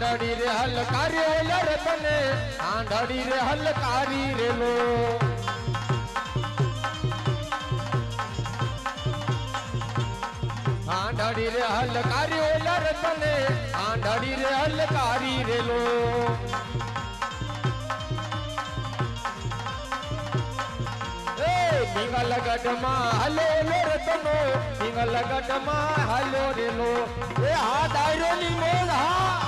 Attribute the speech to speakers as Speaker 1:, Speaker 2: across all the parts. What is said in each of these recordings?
Speaker 1: આંધળી રે હલકારી ઓલા રતને આંધળી રે હલકારી રે લો. આંધળી રે હલકારી ઓલા રતને આંધળી રે હલકારી રે લો. પિંગલ ગઢમાં હલો લો રતનો પિંગલ ગઢમાં હલો રેલો એ હા દાયરો ની મોજ હા.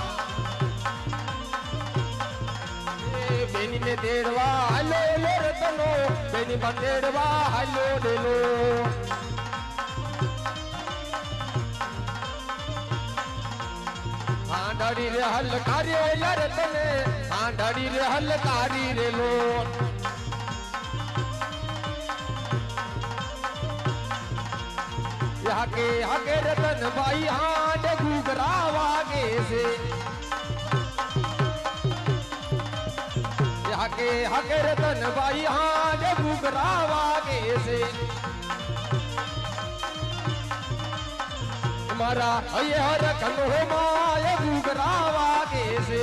Speaker 1: એ બેની ને તેડવા, હાલો લો રતનો બેની માં તેડવા, હલો રે લો આંધળી રે હલકારી ઓલા રતને હાંડાડી રે હલકારી રે લો. હાકે હાકે રતન ભાઈ, હાંડ ઘૂઘરા વાગે છે. હાકે હાકે રતન ભાઈ હાંડ ઘૂઘરા વાગે છે મારા હૈયર કનો માય ઘૂઘરા વાગે છે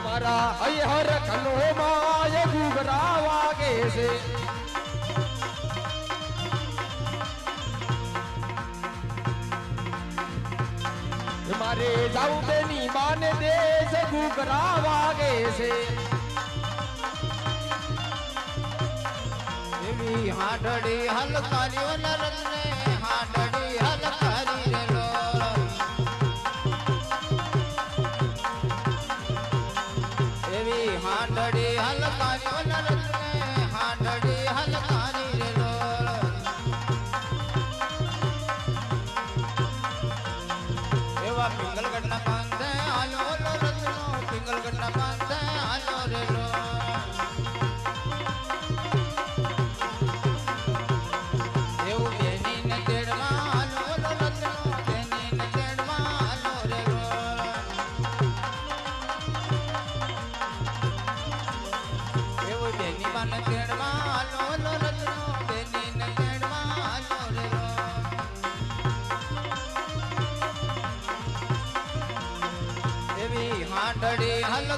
Speaker 1: મારા હૈયર કનો માય ઘૂઘરા વાગે છે મારે જાઉં બેની બાને દેશ ઘૂકરા વાગે છે.
Speaker 2: એવી હાડડી હલકારી હાડડી.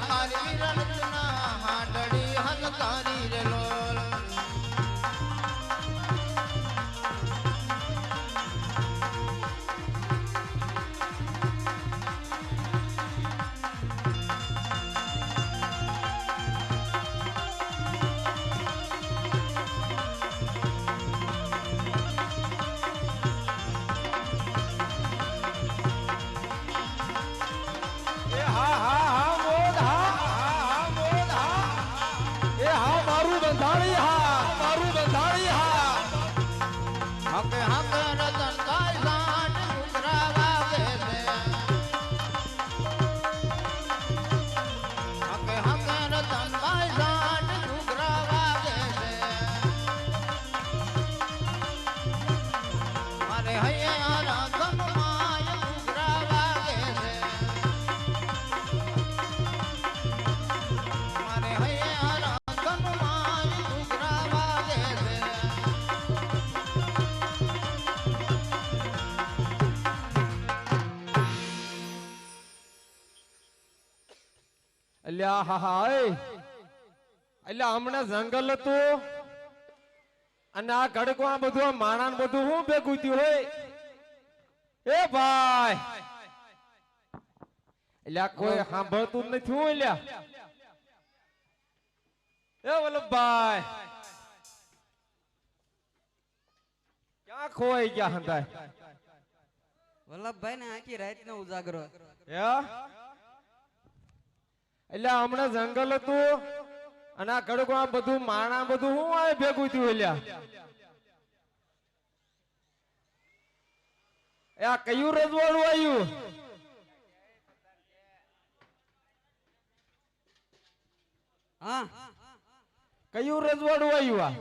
Speaker 2: હાંડડી
Speaker 1: હા
Speaker 2: હકે હકે
Speaker 1: અલ્યા હા હા એટલે હમણાં જંગલ હતું. અને આ ગડકવા બધું આ માણા બધું હું ભેગું થયું હોય એ ભાઈ. એટલે કોઈ સાંભળતું જ નથી હું અલ્યા. એ વલ્લભભાઈ ક્યાં ખોવાઈ ગયા હતા
Speaker 3: વલ્લભભાઈ ને આખી રાત નો ઉજાગરો.
Speaker 1: યા એટલે હમણાં જંગલ હતું અને આ કડકમાં બધું માણા બધું હું આ ભેગું થયું એલ્યા એ આ કયું રજવાડું આવ્યું?
Speaker 3: હા.
Speaker 1: કયું રજવાડું આવ્યું આ?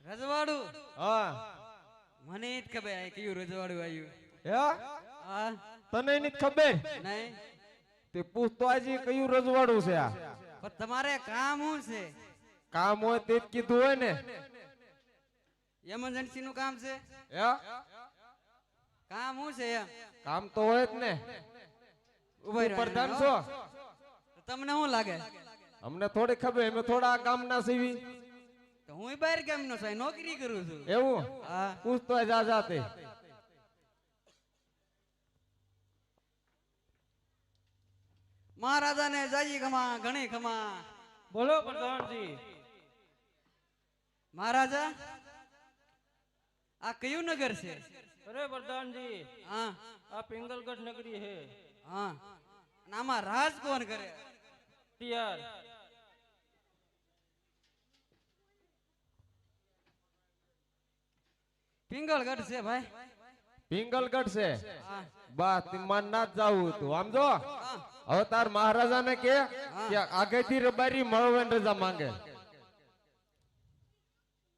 Speaker 3: રજવાડું?
Speaker 1: હા.
Speaker 3: મને જ ખબર કયું રજવાડું આવ્યું?
Speaker 1: હે? તને ખબર?
Speaker 3: નહીં.
Speaker 1: તે પૂછતો આજે કયું રજવાડું છે આ?
Speaker 3: પણ તમારે કામ શું છે?
Speaker 1: કામ હોય તે જ કીધું હોય ને.
Speaker 3: એમરજન્સી નું કામ છે? કામ શું છે એમ?
Speaker 1: કામ તો હોય જ ને. પ્રધાન છો?
Speaker 3: તમને શું લાગે?
Speaker 1: અમને થોડી ખબર અમે થોડા આ ગામના સીવી
Speaker 3: તો હું બહાર કેમ નો છું નોકરી કરું છું.
Speaker 1: એવું? પૂછતો જા જાતે
Speaker 3: મહારાજાને જાજી ખમા ઘણી ખમા.
Speaker 4: બોલો પ્રધાનજી.
Speaker 3: મહારાજા આ કયું નગર છે?
Speaker 4: અરે પ્રધાનજી
Speaker 3: હા.
Speaker 4: આ પિંગલગઢ નગરી છે
Speaker 3: હા. આમાં રાજ કોણ કરે?
Speaker 4: તિયાર
Speaker 3: પિંગલગઢ છે ભાઈ.
Speaker 1: પિંગલગઢ છે. બસ તિમાન ના જ જાવું તું આમ જો. હવે તાર મહારાજાને કે કે આગેથી રબારી મળવેન રજા માંગે.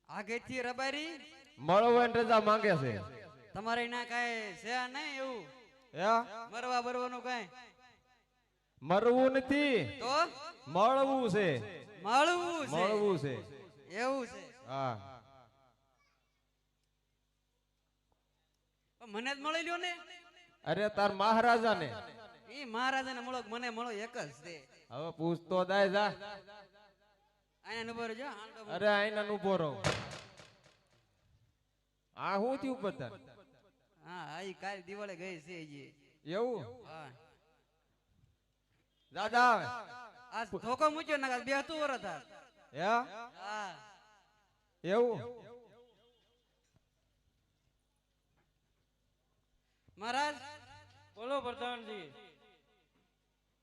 Speaker 3: આગેથી રબારી?
Speaker 1: મળવાની રજા માંગે છે.
Speaker 3: તમારે ના કાંઈ છે નહીં એવું?
Speaker 1: હે?
Speaker 3: મરવા બરવાનું કાંઈ?
Speaker 1: મરવું નથી.
Speaker 3: તો?
Speaker 1: મળવું છે.
Speaker 3: મળવું છે.
Speaker 1: મળવું છે.
Speaker 3: એવું છે.
Speaker 1: હા.
Speaker 3: મને જ મળી લ્યો ને?
Speaker 1: અરે તાર મહારાજાને.
Speaker 3: એ મહારાજાને મળો મને મળો એક જ છે.
Speaker 1: હવે પૂછતો દાય જા.
Speaker 3: આને ઊભો રહેજો
Speaker 1: અરે આઈના નું ઊભો રહો. આ હું થયું પતન
Speaker 3: હા આ ઈ કાલ દિવાળે ગઈ છે
Speaker 1: એવું?
Speaker 3: હા.
Speaker 1: દાદા
Speaker 3: આ ધોકો મૂક્યો ના બે હતું વરસ.
Speaker 1: હા. એવું?
Speaker 3: મહારાજ
Speaker 4: બોલો પ્રધાનજી.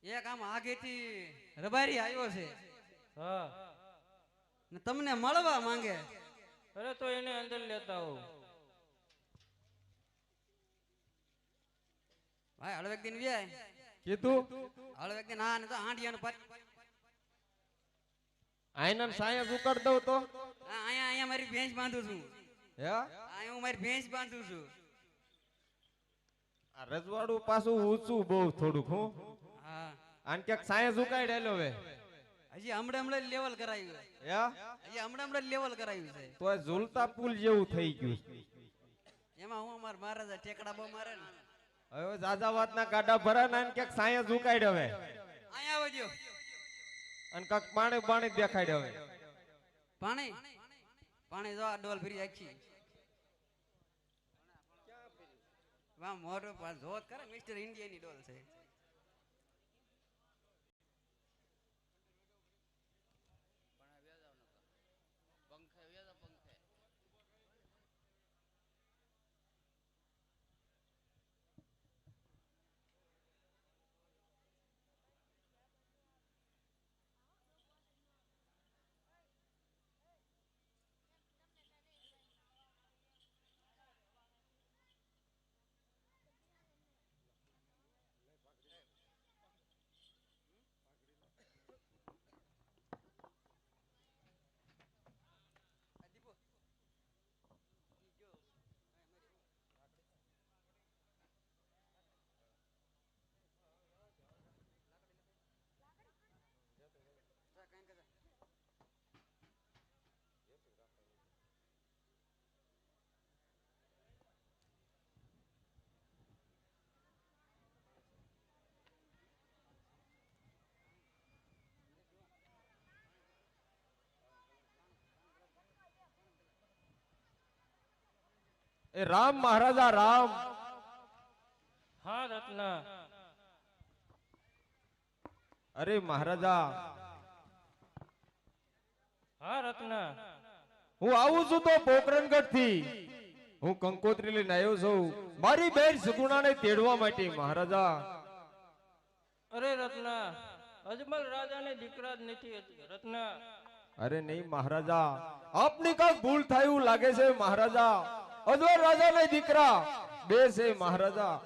Speaker 3: એક આમ આગેથી રબારી આવ્યો છે.
Speaker 4: હા.
Speaker 3: ને તમને મળવા માંગે.
Speaker 4: અરે તો એને અંદર લેતા હો
Speaker 3: ભાઈ હળવેક દિન વ્યાય.
Speaker 1: કીધું?
Speaker 3: હળવેક દિન હા ને તો હાંડિયાનું પર
Speaker 1: આયનન સાયા ઉકળ દઉં તો?
Speaker 3: હા, અહીંયા અહીંયા મારી ભેંસ બાંધું છું.
Speaker 1: હે
Speaker 3: અહીંયા હું મારી ભેંસ બાંધું છું.
Speaker 1: રજવાડું પાછું ઊંચું બહુ થોડુંક હું.
Speaker 3: હા.
Speaker 1: આને ક્યાંક સાયન્સ ઉકાળેલો હવે.
Speaker 3: હજી હમણાં હમણાં લેવલ કરાયું. હજી હમણાં હમણાં લેવલ કરાયું છે.
Speaker 1: તો ઝુલતા પુલ જેવું થઈ ગયું.
Speaker 3: એમાં હું અમાર મહારાજા ટેકડા બહુ મારે ને.
Speaker 1: હવે જાજાવાત ના ગાડા ભરા ને ક્યાંક સાયન્સ ઉકાળ હવે.
Speaker 3: અહીંયા આવજો.
Speaker 1: અને કાંક પાણી પાણી દેખાડ હવે.
Speaker 3: પાણી? પાણી જો આ ડોલ ફરી આખી વાહ મોટો જોત કરે મિસ્ટર ઇન્ડિયાની ડોલ છે.
Speaker 1: એ રામ મહારાજા રામ.
Speaker 4: હા રત્ના.
Speaker 1: અરે મહારાજા.
Speaker 4: હા રત્ના.
Speaker 1: હું આવું છું તો પોકરણગઢથી હું કંકોત્રી લઈને આવ્યો છું. મારી બેન સુગુણાને તેડવા માટે મહારાજા.
Speaker 4: અરે રત્ના. અજમલ રાજાને દીકરા જ નથી રત્ના.
Speaker 1: અરે નહીં મહારાજા. આપની કઈ ભૂલ થાય એવું લાગે છે મહારાજા. અજવાર રાજા દીકરા. બે મહારાજા.